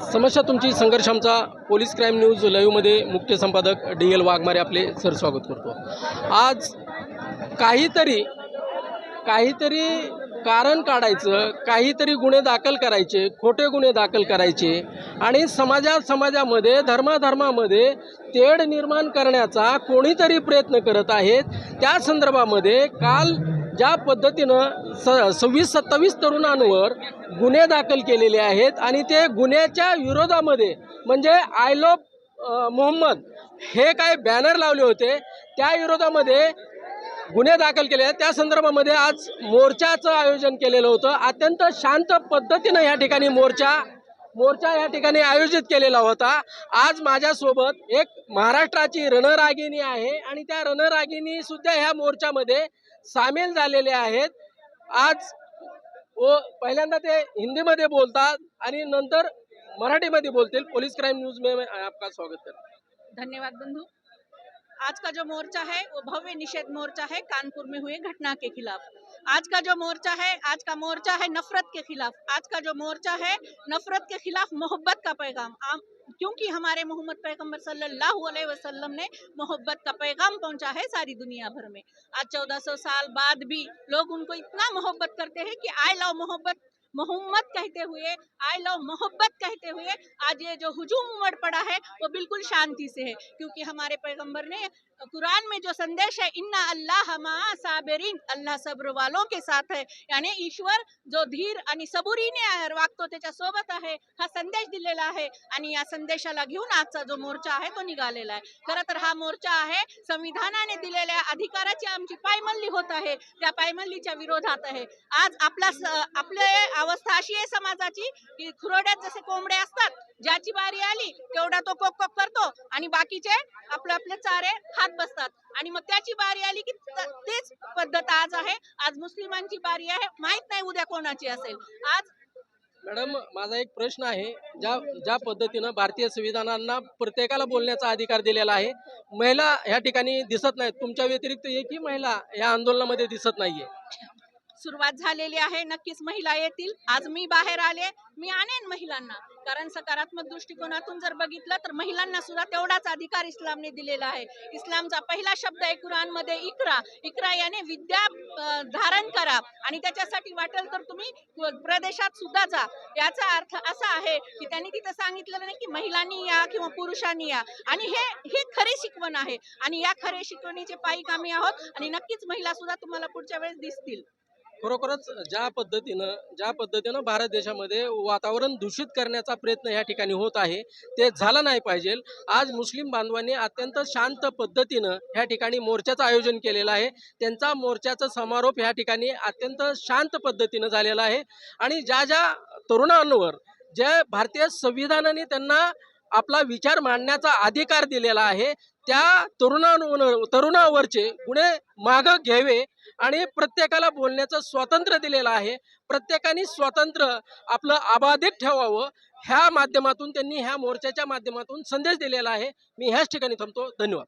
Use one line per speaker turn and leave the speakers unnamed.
समस्या तुमची संघर्ष आमचा पोलीस क्राईम न्यूज लाईव्हमध्ये मुख्य संपादक डी एल वाघमारे आपले सर स्वागत करतो. आज काहीतरी काहीतरी कारण काढायचं काहीतरी गुन्हे दाखल करायचे खोटे गुन्हे दाखल करायचे आणि समाजा समाजामध्ये धर्माधर्मामध्ये तेढ निर्माण करण्याचा कोणीतरी प्रयत्न करत आहेत. त्या संदर्भामध्ये काल ज्या पद्धतीनं स सव्वीस सत्तावीस तरुणांवर गुन्हे दाखल केलेले आहेत आणि ते गुन्ह्याच्या विरोधामध्ये म्हणजे आय लोप मोहम्मद हे काय बॅनर लावले होते त्या विरोधामध्ये गुन्हे दाखल केले आहेत. त्या संदर्भामध्ये आज मोर्चाचं आयोजन केलेलं होतं. अत्यंत शांत पद्धतीनं या ठिकाणी मोर्चा मोर्चा या ठिकाणी आयोजित केलेला होता. आज माझ्यासोबत एक महाराष्ट्राची रणरागिणी आहे आणि त्या रणरागिणी सुद्धा ह्या मोर्चामध्ये सामील झालेले आहेत. आज व पहिल्यांदा ते हिंदीमध्ये बोलतात आणि नंतर मराठीमध्ये बोलतील. पोलीस क्राईम न्यूज में मैं आपका स्वागत करता
धन्यवाद बंधु. आज का जो मोर्चा है वो भव्य निषेध मोर्चा है. कानपुर में हुए घटना के खिलाफ। आज का जो मोर्चा है, आज का मोर्चा है नफरत के खिलाफ। आज का जो मोर्चा है, नफरत के खिलाफ मोहब्बत का पैगाम। क्योंकि हमारे मोहम्मद पैगंबर सल्लल्लाहु अलैहि वसल्लम ने मोहब्बत का पैगाम पहुँचा है सारी दुनिया भर में। आज 1400 साल बाद भी लोग उनको इतना मोहब्बत करते हैं कि आई लव मोहब्बत। मोहम्मद कहते हुए आई लव मोहब्बत कहते हुए आज ये जो हजूम उमड़ पड़ा है वो बिल्कुल शांति से है। क्योंकि हमारे पैगंबर ने कुरान में जो संदेश है इन्ना अल्लाह हमा साबरीन अल्लाह सब्र वालों के साथ है। यानी ईश्वर जो धीर आणि सबुरीने वागतो त्याच्या सोबत आहे हा संदेश दिलेला आहे आणि या संदेशाला घेऊन आजचा जो मोर्चा आहे तो निघालेला आहे। खरं तर हा मोर्चा आहे संविधानाने दिलेल्या अधिकाराची आमची पायमल्ली होत आहे त्या पायमल्लीच्या विरोधात आहे. आज आपला आपले अवस्था अशी आहे समाजाची की खुरोड्यात जसे कोंबडे असतात ज्याची बारी आली तेवढा तो कोक कोक करतो आणि बाकीचे आपले आपले चारे हात बसतात. आणि मग त्याची बारी आली की तेच पद्धत आज आहे. आज मुस्लिमांची बारी आहे. माहीत नाही उद्या कोणाची असेल. आज
मॅडम माझा एक प्रश्न आहे. ज्या ज्या पद्धतीनं भारतीय संविधानांना प्रत्येकाला बोलण्याचा अधिकार दिलेला आहे महिला ह्या ठिकाणी दिसत नाहीत. तुमच्या व्यतिरिक्त एकही महिला या आंदोलनामध्ये दिसत नाहीये.
सुरुवात झालेली आहे. नक्कीच महिला येतील. आज मी बाहेर आले. मी आणेन महिलांना. कारण सकारात्मक दृष्टिकोनातून जर बघितलं तर महिलांना सुद्धा तेवढाच अधिकार इस्लामने दिलेला आहे. इस्लामचा पहिला शब्द आहे कुराणमध्ये इकरा. इकरा याने विद्या धारण करा. आणि त्याच्यासाठी वाटेल तर तुम्ही प्रदेशात सुद्धा जा. याचा अर्थ असा आहे की त्यांनी तिथं सांगितलेलं नाही की महिलांनी या किंवा पुरुषांनी या. आणि हे ही खरी शिकवण आहे. आणि या खरे शिकवणीचे पायी आम्ही आहोत. आणि नक्कीच महिला सुद्धा तुम्हाला पुढच्या वेळेस दिसतील.
खरोखरच ज्या पद्धतीनं ज्या पद्धतीनं भारत देशामध्ये वातावरण दूषित करण्याचा प्रयत्न या ठिकाणी होत आहे ते झालं नाही पाहिजे. आज मुस्लिम बांधवांनी अत्यंत शांत पद्धतीनं ह्या ठिकाणी मोर्चाचं आयोजन केलेलं आहे. त्यांचा मोर्चाचा समारोप ह्या ठिकाणी अत्यंत शांत पद्धतीनं झालेला आहे. आणि ज्या ज्या तरुणांवर ज्या भारतीय संविधानाने त्यांना आपला विचार मांडण्याचा अधिकार दिलेला आहे. त्या तरुणांवर तरुणावरचे गुन्हे मागं घ्यावे आणि प्रत्येकाला बोलण्याचं स्वातंत्र्य दिलेलं आहे. प्रत्येकाने स्वातंत्र्य आपलं अबाधित ठेवावं. ह्या माध्यमातून त्यांनी ह्या मोर्चाच्या माध्यमातून संदेश दिलेला आहे. मी ह्याच ठिकाणी थांबतो. धन्यवाद.